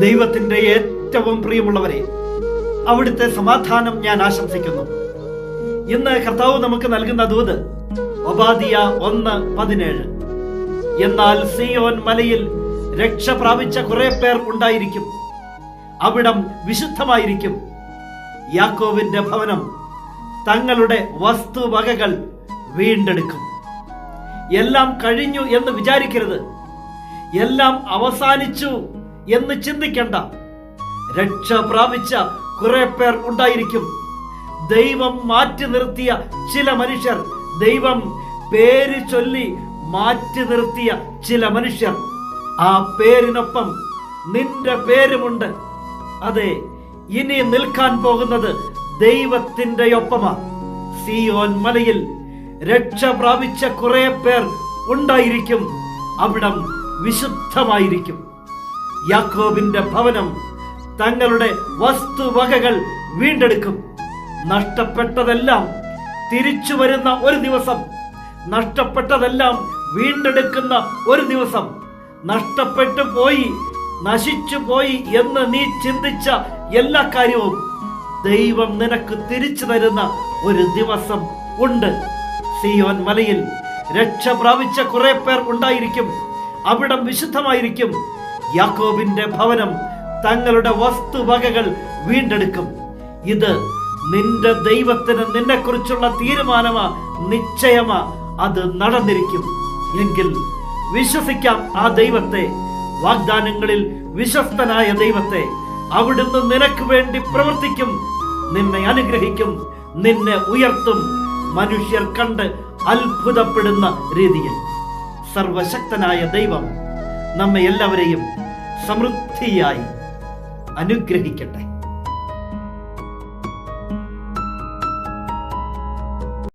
ദൈവത്തിന്റെ ഏറ്റവും പ്രിയമുള്ളവരെ അവിടുത്തെ സമാധാനം ഞാൻ ആശംസിക്കുന്നു. ഇന്ന് കർത്താവ് നമുക്ക് നൽകുന്ന ദൂത് ഒബാദിയ ഒന്ന് പതിനേഴ്. എന്നാൽ സിയോൻ മലയിൽ രക്ഷ പ്രാപിച്ച കുറെ പേർ ഉണ്ടായിരിക്കും. അവിടം വിശുദ്ധമായിരിക്കും. യാക്കോവിന്റെ ഭവനം തങ്ങളുടെ വസ്തുവകകൾ വീണ്ടെടുക്കും. എല്ലാം കഴിഞ്ഞു എന്ന് വിചാരിക്കരുത്. എല്ലാം അവസാനിച്ചു എന്ന് ചിന്തിക്കണ്ട. രക്ഷ പ്രാപിച്ച കുറെ പേർ ഉണ്ടായിരിക്കും. ദൈവം മാറ്റി നിർത്തിയ ചില മനുഷ്യർ ദൈവം പേര് ചൊല്ലി മാറ്റി നിർത്തിയ ചില മനുഷ്യർ. ആ പേരിനൊപ്പം നിന്റെ പേരുമുണ്ട്. അതെ ഇനി നിൽക്കാൻ പോകുന്നത് ദൈവത്തിന്റെ ഒപ്പമാ. സിയോൻ മലയിൽ രക്ഷ പ്രാപിച്ച കുറെ പേർ ഉണ്ടായിരിക്കും. അവിടം വിശുദ്ധമായിരിക്കും. യാക്കോബിന്റെ ഭവനം തങ്ങളുടെ വസ്തുവകകൾ വീണ്ടെടുക്കും. നഷ്ടപ്പെട്ടതെല്ലാം തിരിച്ചു വരുന്ന ഒരു ദിവസം. നഷ്ടപ്പെട്ടതെല്ലാം വീണ്ടെടുക്കുന്ന ഒരു ദിവസം. നഷ്ടപ്പെട്ടു പോയി നശിച്ചു പോയി എന്ന് നീ ചിന്തിച്ച എല്ലാ കാര്യവും ദൈവം നിനക്ക് തിരിച്ചു തരുന്ന ഒരു ദിവസം ഉണ്ട്. സിയോൻ മലയിൽ രക്ഷ പ്രാപിച്ച കുറെ പേർ ഉണ്ടായിരിക്കും. അവിടം വിശുദ്ധമായിരിക്കും. യാക്കോബിന്റെ ഭവനം തങ്ങളുടെ വസ്തുവകകൾ വീണ്ടെടുക്കും. ഇത് നിന്റെ ദൈവത്തിന് നിന്നെക്കുറിച്ചുള്ള തീരുമാനമാ നിശ്ചയമാ അത് നടന്നിരിക്കും. എങ്കിൽ വിശ്വസിക്കാം ആ ദൈവത്തെ വാഗ്ദാനങ്ങളിൽ വിശ്വസ്തനായ ദൈവത്തെ. അവിടുന്ന് നിനക്ക് വേണ്ടി പ്രവർത്തിക്കും നിന്നെ അനുഗ്രഹിക്കും നിന്നെ ഉയർത്തും. മനുഷ്യർ കണ്ട് അത്ഭുതപ്പെടുന്ന രീതിയിൽ. സർവശക്തനായ ദൈവം നമ്മെ എല്ലാവരെയും സമൃദ്ധിയായി അനുഗ്രഹിക്കട്ടെ.